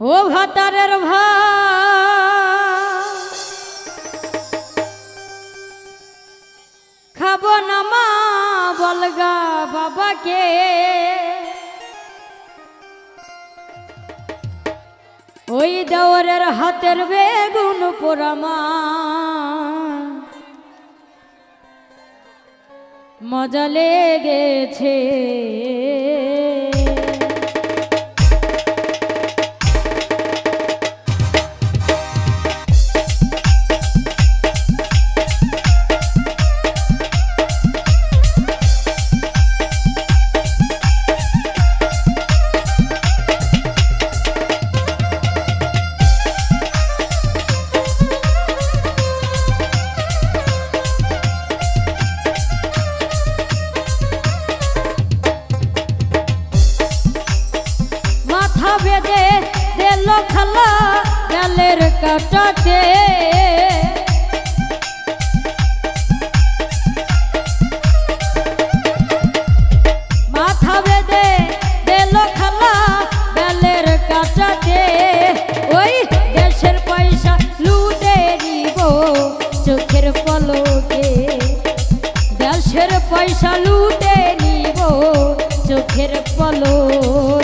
ও ভাতারের ভা খাব না মা বলগা বাবাকে। ওই দেওয়ারের হাতের বেগুন পোড়ামা। মজা লেগেছে। খালা গেলের কাটাতে। মাথা বেঁধে দিল খালা গেলের কাটাতে। ওই দেশের পয়সা লুটে দিব চোখের পলকে। দেশের পয়সা লুটে নিব চোখের পলকে।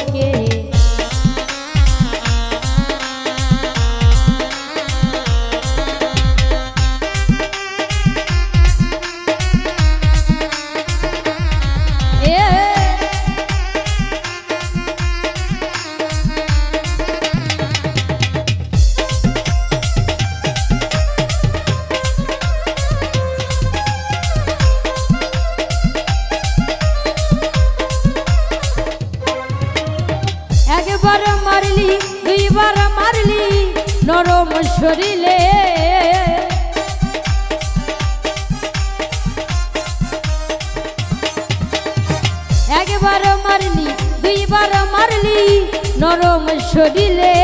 শরীরে। একবার মারলি দুইবার মারলি নরম শরীরে।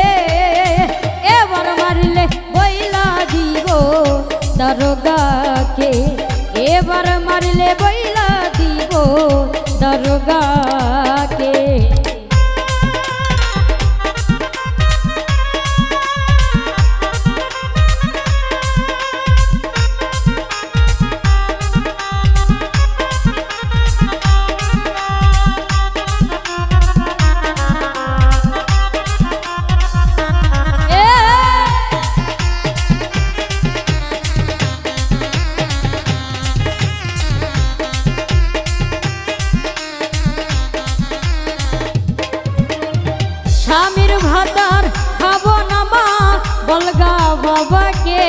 ভাতার খাব না মা, বলগা বাবাকে।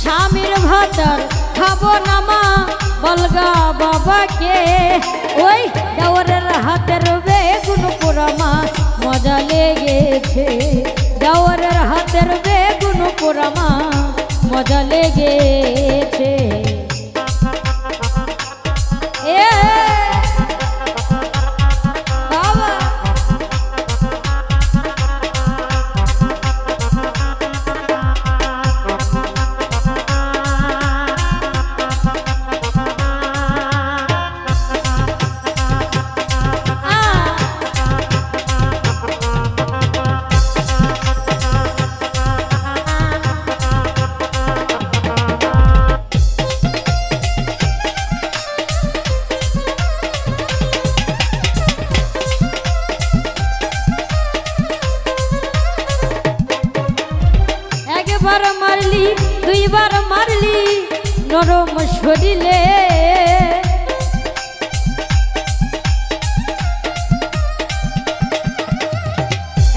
স্বামীর ভাতার খাব না মা, বলগা বাবাকে। ওই দেওয়ারের হাতের বেগুন পোড়ামা মজা লেগেছে। দেওয়ারের হাতের বেগুন পোড়ামা মজা লেগেছে। নরম শরীরে।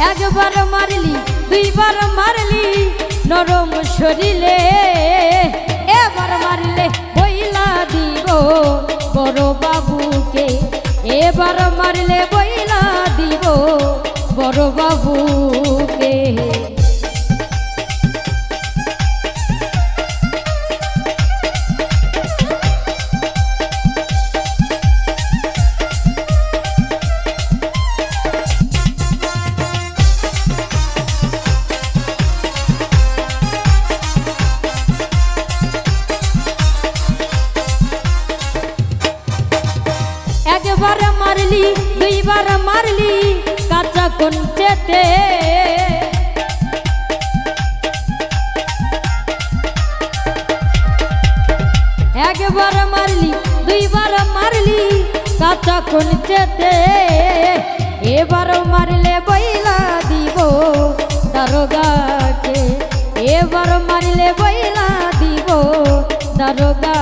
একবার মারলি, দুইবার মারলি নরম শরীরে। এবার মারলে বইলা দিব বড় বাবুকে। এবার মারলে বইলা দিব বড় বাবুকে মারলি, দুইবার মারলি, কাঁচা কুঞ্চেতে। একবার মারলি, দুইবার মারলি, কাঁচা কুঞ্চেতে। এবার মারলে বইলা দিব দারোগাকে এবার মারলে বইলা দিব দারোগাকে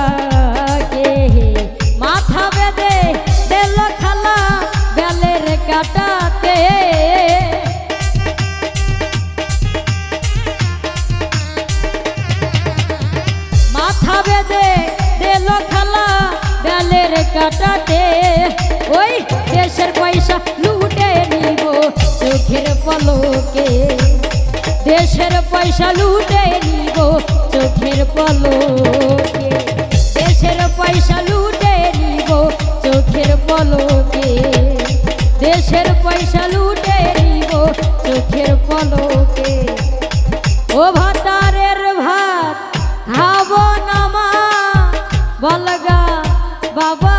কাটাতে ওই দেশের পয়সা লুটে নিব, চোখের পলকে। দেশের পয়সা লুটে নিব, চোখের পলকে। দেশের পয়সা লুটে নিব, চোখের পলকে। দেশের পয়সা লুটে নিব, চোখের পলকে। ও ভাতারের ভাত, খাব নামা বলগা বাবাকে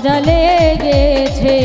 মজা লেগেছে